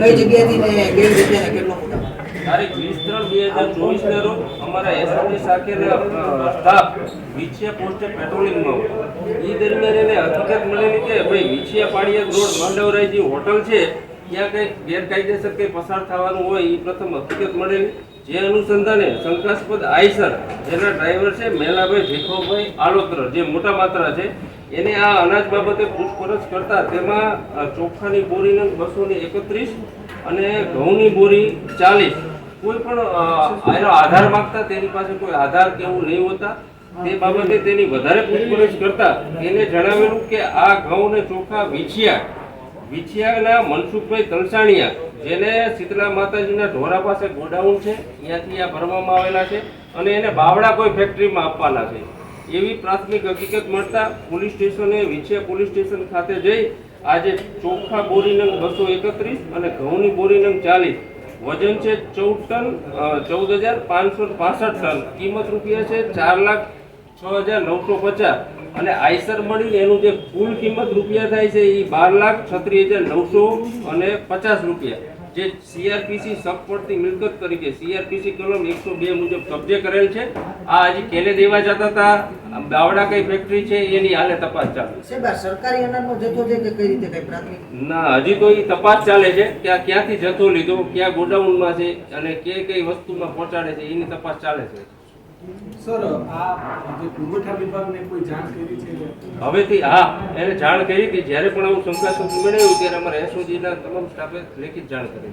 કઈ જગ્યાએથી ને કેવી રીતે કેટલો તારીખ વીસ ત્રણ બે હજાર ચોવીસ ના રોજ અમારા એસઓજી શાખાના સ્ટાફ વિછિયા પોસ્ટે પેટ્રોલિંગમાં એ દરમિયાન એને હકીકત મળેલી કે ભાઈ વિછિયા પાડિયા રોડ માંડવરાય જે હોટલ છે, ત્યાં કંઈક ગેરકાયદેસર કંઈ પસાર થવાનું હોય એ પ્રથમ હકીકત મળેલી. જે અનુસંધાને શંકાસ્પદ આઈસર જેના ડ્રાઈવર છે મેલાભાઈ ભેખોભાઈ આલોત્ર જે મોટા માત્રા છે એને આ અનાજ બાબતે પૂછપરછ કરતા તેમાં ચોખાની બોરી નંગ બસો ને એકત્રીસ અને ઘઉંની બોરી ચાલીસ. કોઈ પણ અ, આધાર માંગતા તેની પાસે કોઈ આધાર કે એવું નહીં હોતા. તે બાબતે તેની વધારે પૂછપરછ કરતા એને જણાવેલું કે આ ઘઉં ને ચોખા વીછિયા વિછિયાના મનસુખભાઈ તલસાણીયા, જેને શીતલા માતાજીના ઢોરા પાસે ગોડાઉન છે ત્યાંથી આ ભરવામાં આવેલા છે અને એને બાવડા કોઈ ફેક્ટરીમાં આપવાના છે. એવી પ્રાથમિક હકીકત મળતા પોલીસ સ્ટેશને વિછિયા પોલીસ સ્ટેશન ખાતે જઈ આજે ચોખા બોરી નંગ બસો એકત્રીસ અને ઘઉંની બોરી નંગ ચાલીસ, વજન છે ચૌદ ટન ચૌદ હજાર પાંચસો પાસઠ ટન, કિંમત રૂપિયા છે ચાર લાખ છ હજાર નવસો પચાસ. અને આઈસર મળીને એનું જે કુલ કિંમત રૂપિયા થાય છે એ બાર લાખ છત્રીસ હજાર નવસો અને પચાસ રૂપિયા. જે સીઆરપીસી સબપડતી મિલકત તરીકે સીઆરપીસી કલમ એકસો બે મુજબ કબજે કરેલ છે. આ હજી કેને દેવા જતા હતા. બાવડા કઈ ફેક્ટરી છે એની હાલે તપાસ ચાલુ છે. સરકારી અનાજનો જથ્થો છે કે કઈ રીતે કઈ પ્રાથમિક? ના હજી તો એ તપાસ ચાલે છે કે આ ક્યાંથી જથ્થો લીધો ક્યાં ગોડાઉનમાં છે અને કે કઈ વસ્તુમાં પહોંચાડે છે એની તપાસ ચાલે છે. સર આ જે પુરવઠા વિભાગને કોઈ જાણ કરી છે? હવેથી હા એને જાણ કરી હતી. જ્યારે પણ આવું શંકાસ્પદ મેળવ્યું ત્યારે અમારા એસઓજીના તમામ સ્ટાફે લેખિત જાણ કરી